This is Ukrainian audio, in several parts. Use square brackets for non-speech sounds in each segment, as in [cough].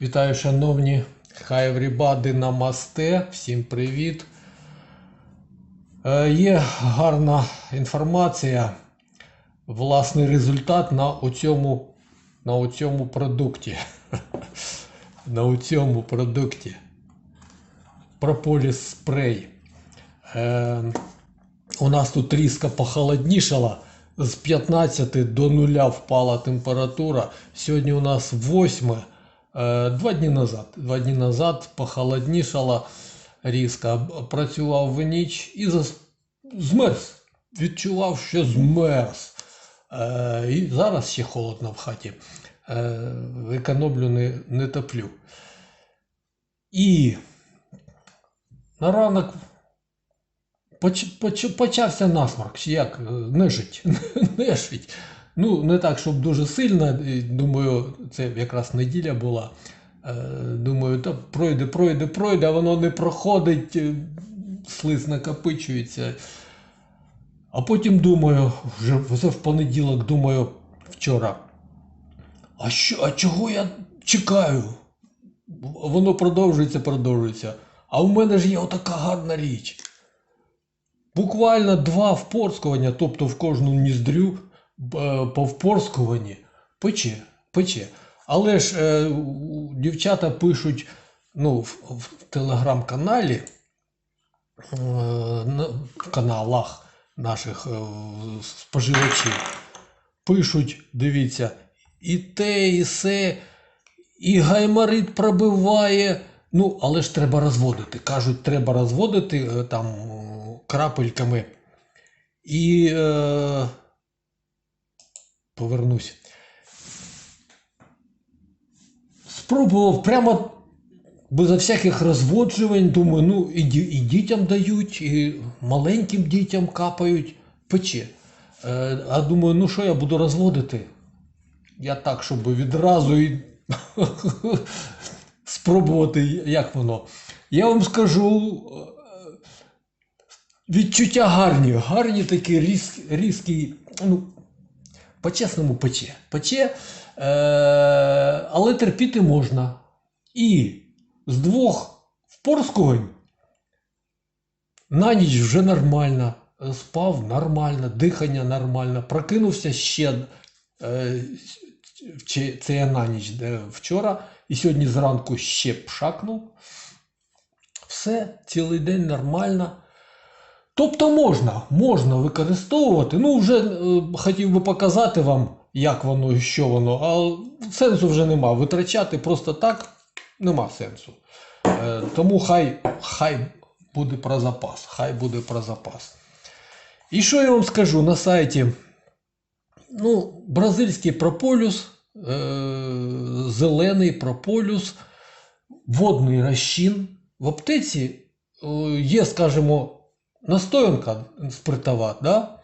Вітаю, шановні Хай everybody намасте. Всім привіт. Е, Є гарна інформація, власний результат на оцьому, на оцьому продукті. [laughs] На оцьому продукті. Прополіс спрей. Е, у нас тут різко похолоднішало. З 15 до 0 впала температура. Сьогодні у нас 8. Е, Два дні назад. Два дні назад похолоднішало різко. Працював в ніч і зас- змерз. Відчував, що змерз. Е, І зараз ще холодно в хаті. Е, Економлю, не, не топлю. І на ранок поч, поч, почався насморк, як нежить. [laughs] нежить. Ну, не так, щоб дуже сильно. Думаю, це якраз неділя була. Е, Думаю, та пройде, пройде, пройде, а воно не проходить, е, слиз накопичується. А потім думаю, вже в понеділок думаю вчора. А що, а чого я чекаю? Воно продовжується, продовжується. А в мене ж є отака гарна річ. Буквально два впорскування, тобто в кожну ніздрю е, по впорскуванні пече, пече. Але ж е, дівчата пишуть ну, в, в телеграм-каналі, е, в каналах наших е, споживачів, пишуть, дивіться, і те, і се, і гайморит пробиває. Ну, але ж треба розводити. Кажуть, треба розводити е, там е, крапельками. І е, повернусь. Спробував прямо безо всяких розводжувань. Думаю, ну і, і дітям дають, і маленьким дітям капають, пече. Е, а думаю, ну що я буду розводити? Я так, щоб відразу і [laughs] спробувати, як воно. Я вам скажу, е, відчуття гарні, гарні такі різкі, різкі ну, по-чесному пече. Пече, е, але терпіти можна. І з двох впорскувань на ніч вже нормально, спав нормально, дихання нормально, прокинувся ще е, це я на ніч де вчора, і сьогодні зранку ще пшакнув. Все, цілий день нормально. Тобто можна, можна використовувати. Ну, вже е, хотів би показати вам, як воно і що воно, а сенсу вже нема. Витрачати просто так нема сенсу. Е, тому хай, хай буде про запас. Хай буде про запас. І що я вам скажу на сайті? Ну, бразильський прополюс, е, зелений прополюс, водний розчин. В аптеці е, є, скажімо, настоянка спиртова, да?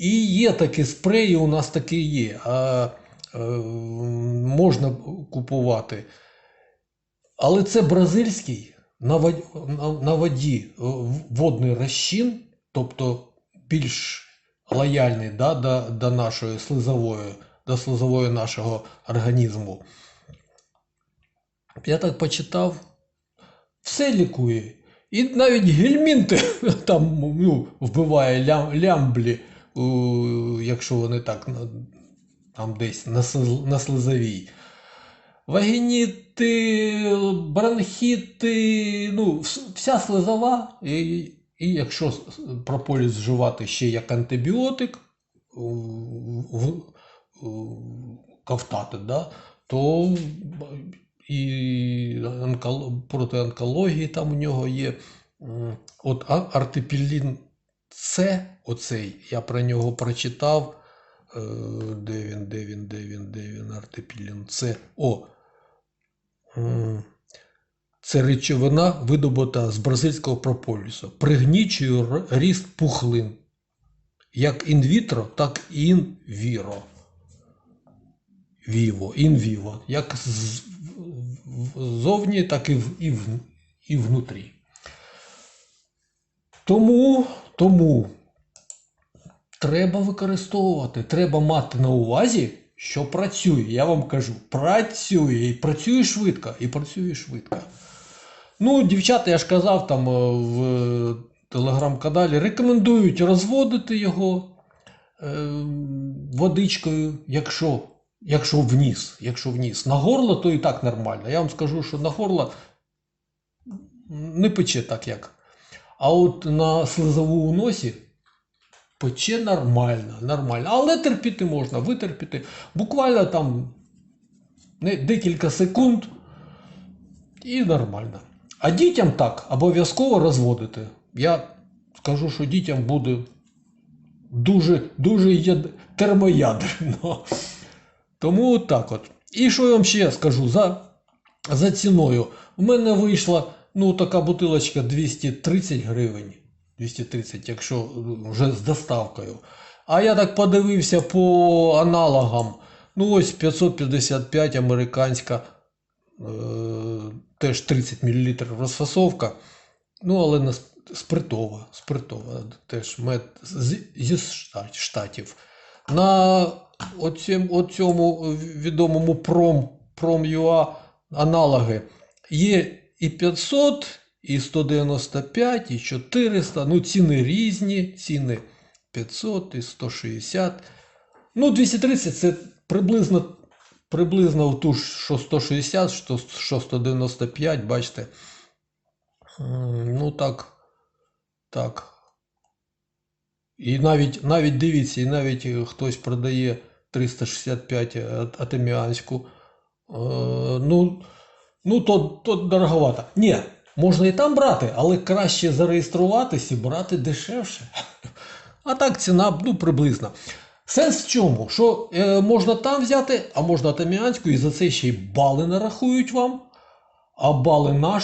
і є такі спреї, у нас такі є. А, е, можна купувати. Але це бразильський на воді, на, воді е, водний розчин, тобто більш лояльний да, до, до нашої слизової, до слизової нашого організму. Я так почитав, все лікує. І навіть гельмінти [laughs] там ну, вбиває лям, лямблі, якщо вони так там десь на, на слизовій. Вагініти, бронхіти, ну, вся слизова. І, і якщо прополіс вживати ще як антибіотик, ковтати, да, то і проти онкології там у нього є. От а- артипілін С, оцей, я про нього прочитав. Е, Де він, де він, де він, де він, артипілін С. О, це речовина, видобута з бразильського прополісу. Пригнічує ріст пухлин. Як інвітро, так і інвіро. Віво, інвіво. Як з- ззовні, так і, в, і, в, і внутрі. Тому, тому треба використовувати, треба мати на увазі, що працює. Я вам кажу, працює і працює швидко, і працює швидко. Ну, дівчата, я ж казав там е, в телеграм-каналі, рекомендують розводити його е, водичкою, якщо, якщо вниз, якщо вниз. На горло, то і так нормально. Я вам скажу, що на горло не пече так, як. А от на слизову у носі пече нормально, нормально. Але терпіти можна, витерпіти. Буквально там не, декілька секунд і нормально. А дітям так обов'язково розводити. Я скажу, що дітям буде дуже, дуже яд... Тому от так от. І що я вам ще скажу за, за ціною? У мене вийшла ну, така бутилочка 230 гривень. 230, якщо е, вже з доставкою. А я так подивився по аналогам. Ну ось 555 американська, е, теж 30 мл розфасовка. Ну, але не спиртова, спиртова, теж мед з, зі штатів. На оцім, оцьому відомому пром, Prom.ua аналоги є і 500, і 195, і 400. Ну, ціни різні, ціни 500 і 160. Ну, 230 це приблизно, приблизно в ту що 160, що, що 195, бачите. Ну так. Так. І навіть, навіть дивіться, і навіть е, хтось продає 365 ат- атаміанську. Е, ну, ну то, то дороговато. Ні, можна і там брати, але краще зареєструватись і брати дешевше. А так ціна ну, приблизно. Сенс в чому? Що е, можна там взяти, а можна атаміанську, і за це ще й бали нарахують вам. А бали на?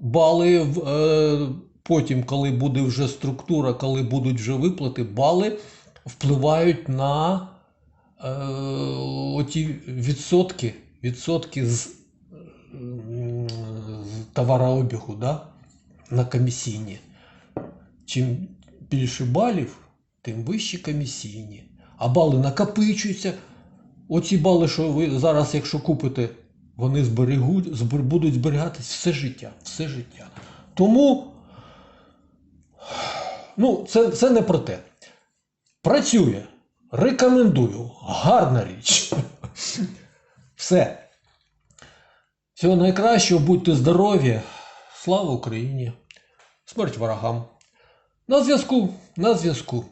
Бали в, е, потім, коли буде вже структура, коли будуть вже виплати, бали впливають на е, оті відсотки, відсотки з, з товарообігу, да? на комісійні. Чим більше балів, тим вищі комісійні. А бали накопичуються. Оці бали, що ви зараз, якщо купите, вони зберегуть, збер- будуть зберігатись все життя. Все життя. Тому ну, це, це не про те. Працює. Рекомендую. Гарна річ. [laughs] Все. Всього найкращого, будьте здорові. Слава Україні! Смерть ворогам! На зв'язку, на зв'язку.